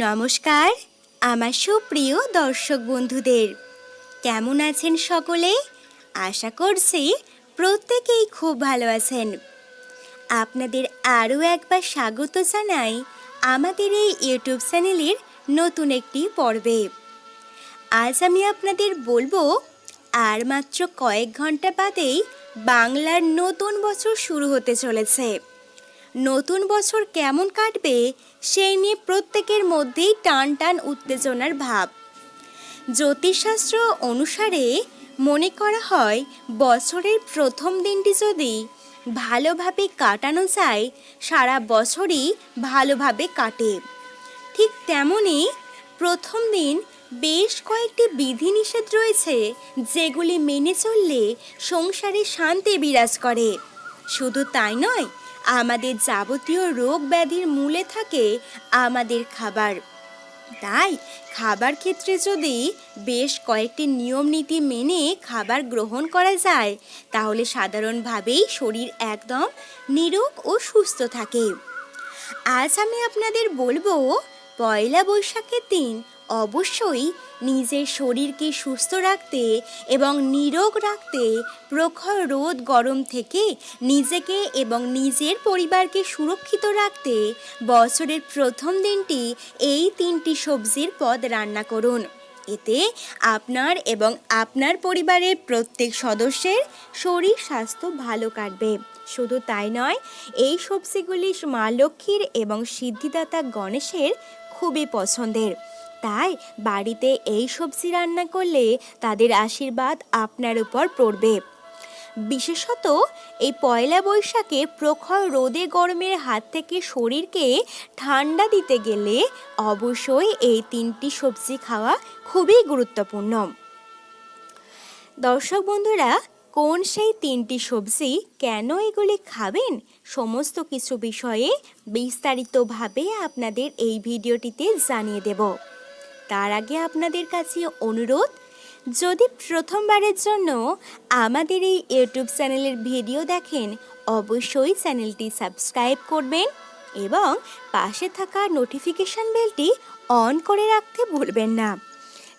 নমস্কার, আমার সুপ্রিয় দর্শক বন্ধুদের। কেমন আছেন সকলে? আশা করছি প্রত্যেকেই খুব ভালো আছেন। আপনাদের আরও একবার স্বাগত জানাই আমাদের এই ইউটিউব চ্যানেলের নতুন একটি পর্বে। আজ আমি আপনাদের বলব, আর মাত্র কয়েক ঘণ্টা বাদেই বাংলার নতুন বছর শুরু হতে চলেছে। নতুন বছর কেমন কাটবে সেই নিয়ে প্রত্যেকের মধ্যেই টান টান উত্তেজনার ভাব। জ্যোতিষশাস্ত্র অনুসারে মনে করা হয়, বছরের প্রথম দিনটি যদি ভালোভাবে কাটানো যায়, সারা বছরই ভালোভাবে কাটে। ঠিক তেমনই প্রথম দিন বেশ কয়েকটি বিধিনিষেধ রয়েছে, যেগুলি মেনে চললে সংসারে শান্তি বিরাজ করে। শুধু তাই নয় আমাদের যাবতীয় রোগ ব্যাধির মূলে থাকে আমাদের খাবার। তাই খাবার ক্ষেত্রে যদি বেশ কয়েকটি নিয়ম নীতি মেনে খাবার গ্রহণ করা যায়, তাহলে সাধারণভাবেই শরীর একদম নিরোগ ও সুস্থ থাকে। আজ আমি আপনাদের বলব পয়লা বৈশাখের দিন অবশ্যই নিজের শরীরকে সুস্থ রাখতে এবং নিরোগ রাখতে প্রখর রোদ গরম থেকে নিজেকে এবং নিজের পরিবারকে সুরক্ষিত রাখতে বছরের প্রথম দিনটি এই তিনটি সবজির পদ রান্না করুন। এতে আপনার এবং আপনার পরিবারের প্রত্যেক সদস্যের শরীর স্বাস্থ্য ভালো কাটবে। শুধু তাই নয়, এই সবজিগুলি মা লক্ষ্মীর এবং সিদ্ধিদাতা গণেশের খুবই পছন্দের। তাই বাড়িতে এই সবজি রান্না করলে তাদের আশীর্বাদ আপনার উপর পড়বে। বিশেষত এই পয়লা বৈশাখে প্রখর রোদে গরমের হাত থেকে শরীরকে ঠান্ডা দিতে গেলে অবশ্যই এই তিনটি সবজি খাওয়া খুবই গুরুত্বপূর্ণ। দর্শক বন্ধুরা, কোন সেই তিনটি সবজি কেন এগুলি খাবেন? সমস্ত কিছু বিষয়ে বিস্তারিতভাবে আপনাদের এই ভিডিওটিতে জানিয়ে দেব। তার আগে আপনাদের কাছে অনুরোধ, যদি প্রথমবারের জন্য আমাদের এই ইউটিউব চ্যানেলের ভিডিও দেখেন, অবশ্যই চ্যানেলটি সাবস্ক্রাইব করবেন এবং পাশে থাকা নোটিফিকেশান বেলটি অন করে রাখতে ভুলবেন না।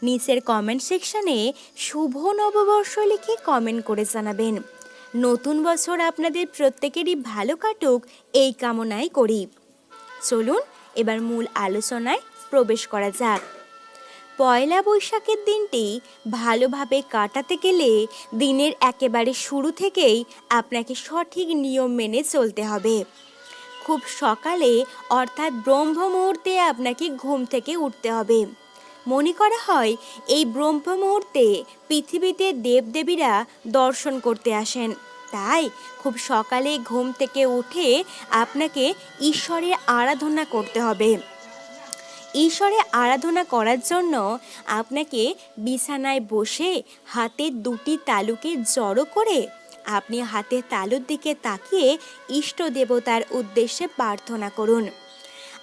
নিচের কমেন্ট সেকশনে শুভ নববর্ষ লিখে কমেন্ট করে জানাবেন। নতুন বছর আপনাদের প্রত্যেকেরই ভালো কাটুক, এই কামনাই করি। চলুন, এবার মূল আলোচনায় প্রবেশ করা যাক। পয়লা বৈশাখের দিনটি ভালোভাবে কাটাতে গেলে দিনের একেবারে শুরু থেকেই আপনাকে সঠিক নিয়ম মেনে চলতে হবে। খুব সকালে অর্থাৎ ব্রহ্ম মুহূর্তে আপনাকে ঘুম থেকে উঠতে হবে। মনে করা হয়, এই ব্রহ্ম মুহূর্তে পৃথিবীতে দেবদেবীরা দর্শন করতে আসেন। তাই খুব সকালে ঘুম থেকে উঠে আপনাকে ঈশ্বরের আরাধনা করতে হবে। ঈশ্বরের আরাধনা করার জন্য আপনাকে বিছানায় বসে হাতে দুটি তালুকে জড়ো করে আপনি হাতের তালুর দিকে তাকিয়ে ইষ্ট দেবতার উদ্দেশ্যে প্রার্থনা করুন।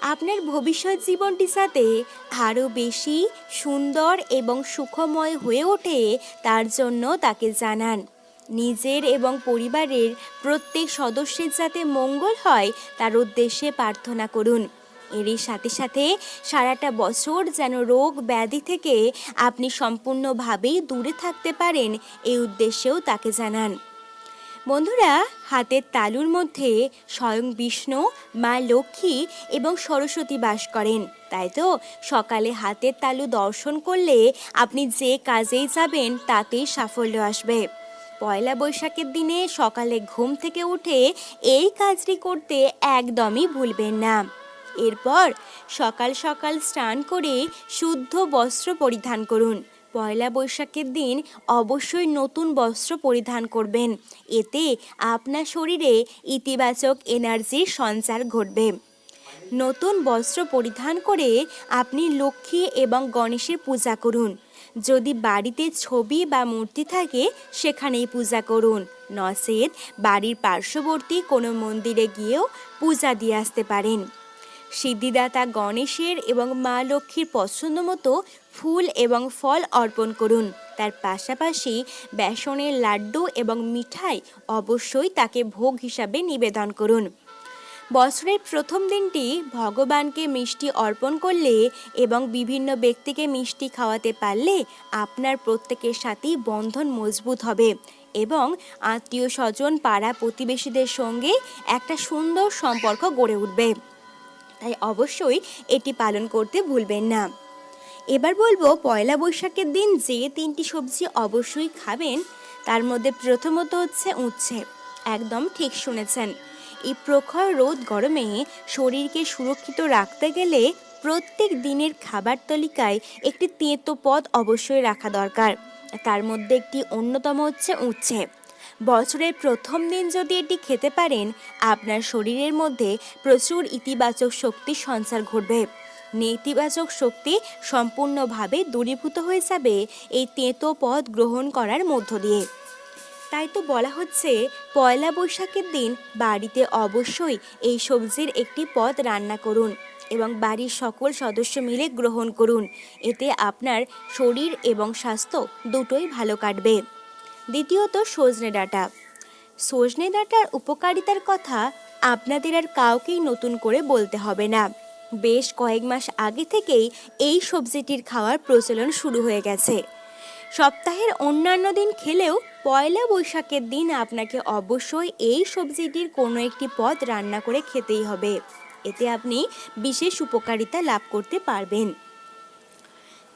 আপনার ভবিষ্যৎ জীবনটি যাতে আরও বেশি সুন্দর এবং সুখময় হয়ে ওঠে তার জন্য তাকে জানান। নিজের এবং পরিবারের প্রত্যেক সদস্যের যাতে মঙ্গল হয় তার উদ্দেশ্যে প্রার্থনা করুন। এরই সাথে সাথে সারাটা বছর যেন রোগ ব্যাধি থেকে আপনি সম্পূর্ণভাবেই দূরে থাকতে পারেন এই উদ্দেশ্যেও তাকে জানান। বন্ধুরা, হাতের তালুর মধ্যে স্বয়ং বিষ্ণু, মা লক্ষ্মী এবং সরস্বতী বাস করেন। তাই তো? সকালে হাতের তালু দর্শন করলে আপনি যে কাজেই যাবেন তাতেই সাফল্য আসবে। পয়লা বৈশাখের দিনে সকালে ঘুম থেকে উঠে এই কাজটি করতে একদমই ভুলবেন না। এরপর সকাল সকাল স্নান করে শুদ্ধ বস্ত্র পরিধান করুন। পয়লা বৈশাখের দিন অবশ্যই নতুন বস্ত্র পরিধান করবেন। এতে আপনার শরীরে ইতিবাচক এনার্জির সঞ্চার ঘটবে। নতুন বস্ত্র পরিধান করে আপনি লক্ষ্মী এবং গণেশের পূজা করুন। যদি বাড়িতে ছবি বা মূর্তি থাকে, সেখানেই পূজা করুন। নচেত বাড়ির পার্শ্ববর্তী কোনো মন্দিরে গিয়েও পূজা দিয়ে আসতে পারেন। সিদ্ধিদাতা গণেশের এবং মা লক্ষ্মীর পছন্দ মতো ফুল এবং ফল অর্পণ করুন। তার পাশাপাশি বেসনের লাড্ডু এবং মিঠাই অবশ্যই তাকে ভোগ হিসাবে নিবেদন করুন। বছরের প্রথম দিনটি ভগবানকে মিষ্টি অর্পণ করলে এবং বিভিন্ন ব্যক্তিকে মিষ্টি খাওয়াতে পারলে আপনার প্রত্যেকের সাথেই বন্ধন মজবুত হবে এবং আত্মীয় স্বজন, পাড়া প্রতিবেশীদের সঙ্গে একটা সুন্দর সম্পর্ক গড়ে উঠবে। তাই অবশ্যই এটি পালন করতে ভুলবেন না। এবার বলব পয়লা বৈশাখের দিন যে তিনটি সবজি অবশ্যই খাবেন, তার মধ্যে প্রথমত হচ্ছে উচ্ছে। একদম ঠিক শুনেছেন। এই প্রখর রোদ গরমে শরীরকে সুরক্ষিত রাখতে গেলে প্রত্যেক দিনের খাবার তালিকায় একটি তেঁতো পদ অবশ্যই রাখা দরকার। তার মধ্যে একটি অন্যতম হচ্ছে উচ্ছে। বছরের প্রথম দিন যদি এটি খেতে পারেন, আপনার শরীরের মধ্যে প্রচুর ইতিবাচক শক্তির সঞ্চার ঘটবে। নেতিবাচক শক্তি সম্পূর্ণভাবে দূরীভূত হয়ে যাবে এই তেঁতো পদ গ্রহণ করার মধ্য দিয়ে। তাই তো বলা হচ্ছে, পয়লা বৈশাখের দিন বাড়িতে অবশ্যই এই সবজির একটি পদ রান্না করুন এবং বাড়ির সকল সদস্য মিলে গ্রহণ করুন। এতে আপনার শরীর এবং স্বাস্থ্য দুটোই ভালো কাটবে। দ্বিতীয়ত সজনে ডাঁটা। সজনে ডাঁটার উপকারিতার কথা আপনাদের আর কাউকেই নতুন করে বলতে হবে না। বেশ কয়েক মাস আগে থেকেই এই সবজিটির খাওয়ার প্রচলন শুরু হয়ে গেছে। সপ্তাহের অন্যান্য দিন খেলেও পয়লা বৈশাখের দিন আপনাকে অবশ্যই এই সবজিটির কোনো একটি পদ রান্না করে খেতেই হবে। এতে আপনি বিশেষ উপকারিতা লাভ করতে পারবেন।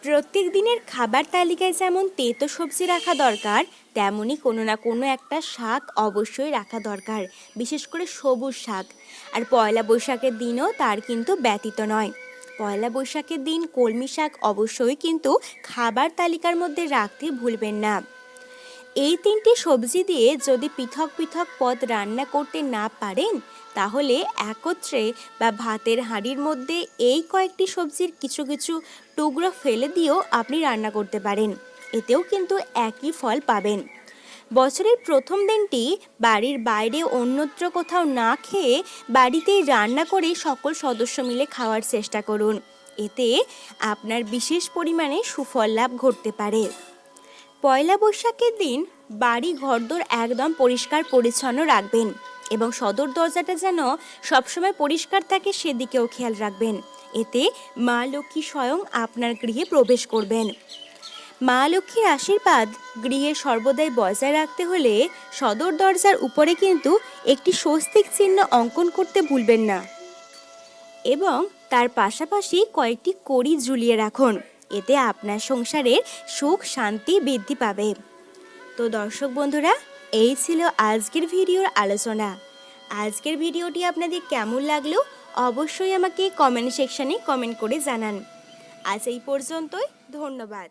প্রত্যেক দিনের খাবার তালিকায় যেমন তেতো সবজি রাখা দরকার, তেমনই কোনো না কোনো একটা শাক অবশ্যই রাখা দরকার, বিশেষ করে সবুজ শাক। আর পয়লা বৈশাখের দিনও তার কিন্তু ব্যতীত নয়। পয়লা বৈশাখের দিন কলমি শাক অবশ্যই কিন্তু খাবার তালিকার মধ্যে রাখতে ভুলবেন না। এই তিনটি সবজি দিয়ে যদি পৃথক পৃথক পদ রান্না করতে না পারেন তাহলে একত্রে বা ভাতের হাঁড়ির মধ্যে এই কয়েকটি সবজির কিছু কিছু টুকরো ফেলে দিয়েও আপনি রান্না করতে পারেন। এতেও কিন্তু একই ফল পাবেন। বছরের প্রথম দিনটি বাড়ির বাইরে অন্যত্র কোথাও না খেয়ে বাড়িতেই রান্না করে সকল সদস্য মিলে খাওয়ার চেষ্টা করুন। এতে আপনার বিশেষ পরিমাণে সুফল লাভ ঘটতে পারে। পয়লা বৈশাখের দিন বাড়ি ঘরদোর একদম পরিষ্কার পরিচ্ছন্ন রাখবেন। এবং সদর দরজাটা যেন সবসময় পরিষ্কার থাকে সেদিকেও খেয়াল রাখবেন। এতে মা লক্ষ্মী স্বয়ং আপনার গৃহে প্রবেশ করবেন। মা লক্ষ্মীর আশীর্বাদ গৃহে সর্বদাই বজায় রাখতে হলে সদর দরজার উপরে কিন্তু একটি স্বস্তিক চিহ্ন অঙ্কন করতে ভুলবেন না। এবং তার পাশাপাশি কয়েকটি কড়ি ঝুলিয়ে রাখুন। এতে আপনার সংসারের সুখ শান্তি বৃদ্ধি পাবে। তো দর্শক বন্ধুরা এই ছিল আজকের ভিডিওর আলোচনা। আজকের ভিডিওটি আপনাদের কেমন লাগল অবশ্যই আমাকে কমেন্ট সেকশানে কমেন্ট করে জানান। আজ এই পর্যন্তই, ধন্যবাদ।